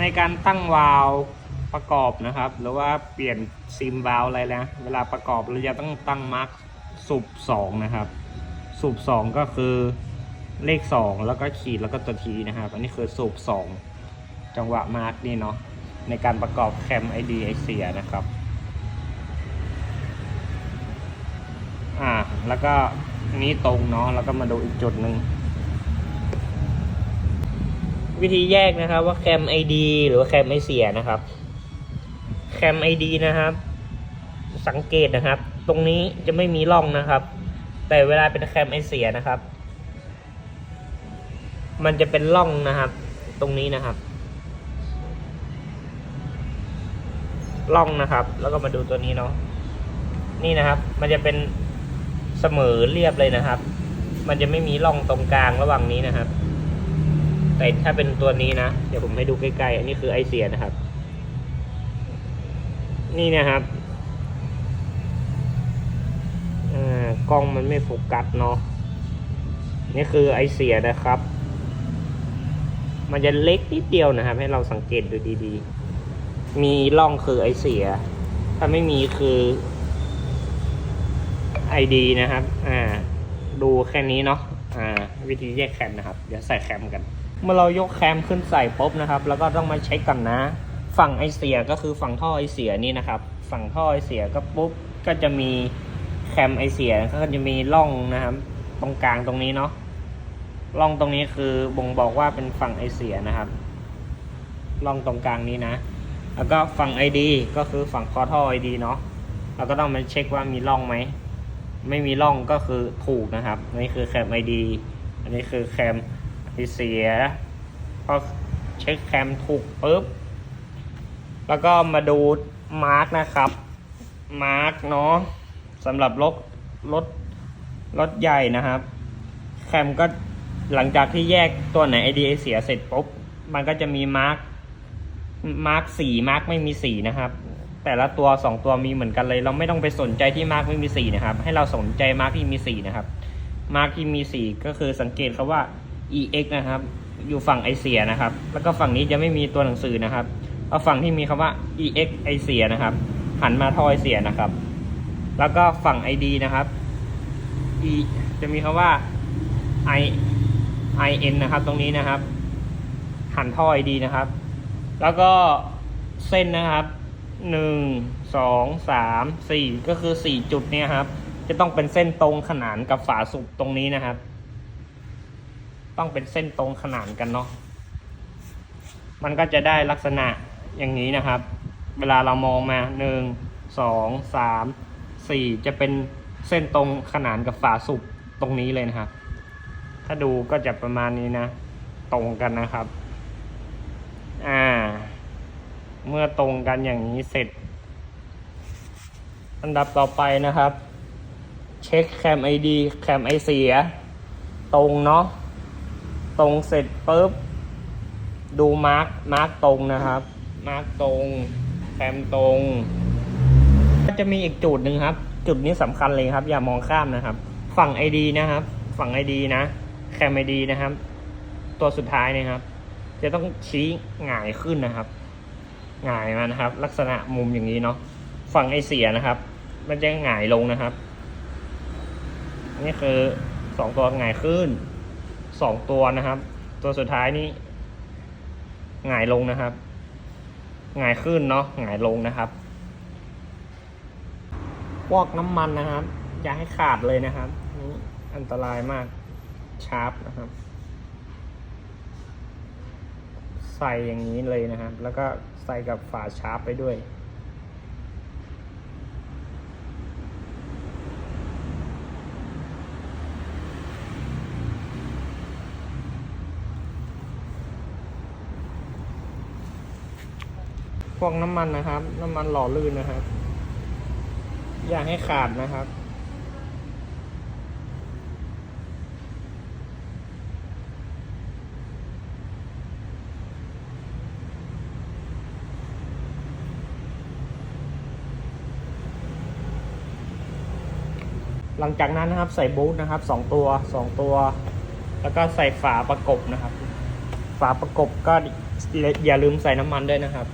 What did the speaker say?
ในการตั้งวาล์วประกอบนะครับ หรือว่าเปลี่ยนซิมวาล์วอะไรนะเวลาประกอบเราจะต้องตั้งมาร์กสูบสองนะครับ สูบสองก็คือเลขสองแล้วก็ขีดแล้วก็ตัวทีนะครับ อันนี้คือสูบสองจังหวะมาร์กนี่เนาะในการประกอบแคมไอดีไอเสียนะครับอ่าแล้วก็นี้ตรงเนาะแล้วก็มาดูอีกจุดหนึ่ง วิธีแยกนะครับ ว่าแคม ID หรือว่าแคมไอเสียนะครับ แคม ID นะครับ สังเกตนะครับ ตรงนี้จะไม่มีร่องนะครับ แต่เวลาเป็นแคมไอเสียนะครับ มันจะเป็นร่องนะครับ ตรงนี้นะครับร่องนะครับ แล้วก็มาดูตัวนี้เนาะนี่นะครับ มันจะเป็นเสมอเรียบเลยนะครับ มันจะไม่มีร่องตรงกลางระหว่างนี้นะครับ แต่ถ้าเป็นตัวนี้นะ เดี๋ยวผมให้ดูใกล้ๆ อันนี้คือไอเสียนะครับ นี่นะครับอ่ากล้องมันไม่โฟกัสเนาะ นี่คือไอเสียนะครับ มันจะเล็กนิดเดียวนะครับ ให้เราสังเกตดูดีๆ มีร่องคือไอเสีย ถ้าไม่มีคือไอดีนะครับ อ่า ดูแค่นี้เนาะ อ่า วิธีแยกแคมนะครับ เดี๋ยวใส่แคมกัน เมื่อเรายกแคมขึ้นใส่ปุ๊บนะครับ แล้วก็ต้องมาเช็คกันนะ ฝั่งไอเสียก็คือฝั่งท่อไอเสียนี่นะครับ ฝั่งท่อไอเสียก็ปุ๊บก็จะมีแคมไอเสียก็จะมีร่องนะครับ ตรงกลางตรงนี้เนาะร่องตรงนี้คือบ่งบอกว่าเป็นฝั่งไอเสียนะครับร่องตรงกลางนี้นะ แล้วก็ฝั่ง ID ก็คือฝั่งคอท่อ ID เนาะเราก็ต้องมาเช็คว่ามีร่องไหม ไม่มีร่องก็คือถูกนะครับ นี่คือแคม ID อันนี้คือแคม ไอเสียพอเช็คแคมถูกปุ๊บ แล้วก็มาดูมาร์กนะครับ มาร์กเนาะสำหรับรถรถรถใหญ่นะครับ แคมก็หลังจากที่แยกตัวไหน IDA เสียเสร็จปุ๊บ มันก็จะมีมาร์กมาร์กสีมาร์กไม่มีสีนะครับ แต่ละตัวสองตัวมีเหมือนกันเลย เราไม่ต้องไปสนใจที่มาร์กไม่มีสีนะครับ ให้เราสนใจมาร์กที่มีสีนะครับ มาร์กที่มีสีก็คือสังเกตเขาว่า EX นะครับ อยู่ฝั่งไอเสียนะครับ แล้วก็ฝั่งนี้จะไม่มีตัวหนังสือนะครับ เอาฝั่งที่มีคำว่า EX ไอเสียนะครับ หันมาทอยเสียนะครับ แล้วก็ฝั่ง ID นะครับ E จะมีคำว่า I IN นะครับ ตรงนี้นะครับ หันท่อ ID นะครับ แล้วก็เส้นนะครับหนึ่งสองสามสี่ก็คือสี่จุดเนี่ยครับ จะต้องเป็นเส้นตรงขนานกับฝาสูบตรงนี้นะครับ ต้องเป็นเส้นตรงขนานกันเนาะ มันก็จะได้ลักษณะอย่างนี้นะครับ เวลาเรามองมาหนึ่งสองสามสี่จะเป็นเส้นตรงขนานกับฝาสูบตรงนี้เลยนะครับ ถ้าดูก็จะประมาณนี้นะ ตรงกันนะครับ อ่า เมื่อตรงกันอย่างนี้เสร็จ อันดับต่อไปนะครับ เช็คแคมไอดีแคมไอเสีย ตรงเนาะ ตรงเสร็จปุ๊บ ดูมาร์กมาร์กตรงนะครับ มาร์กตรงแคมตรง ก็จะมีอีกจุดหนึ่งครับ จุดนี้สำคัญเลยครับ อย่ามองข้ามนะครับ ฝั่ง ID นะครับ ฝั่ง ID นะ แคม ID นะครับ ตัวสุดท้ายนะครับ จะต้องชี้หงายขึ้นนะครับหงายมานะครับ ลักษณะมุมอย่างนี้เนาะฝั่งไอเสียนะครับ มันจะหงายลงนะครับ นี่คือสองตัวหงายขึ้น สองตัวนะครับ ตัวสุดท้ายนี่หงายลงนะครับหงายขึ้นเนาะหงายลงนะครับพวกน้ำมันนะครับ อย่าให้ขาดเลยนะครับนี่อันตรายมากชาร์ปนะครับ ใส่อย่างนี้เลยนะครับ แล้วก็ใส่กับฝาชาร์ปไปด้วย พวกน้ำมันนะครับ น้ำมันหล่อลื่นนะครับ อย่าให้ขาดนะครับ หลังจากนั้นนะครับใส่บูทนะครับสองตัวสองตัว แล้วก็ใส่ฝาประกบนะครับ ฝาประกบก็อย่าลืมใส่น้ำมันด้วยนะครับ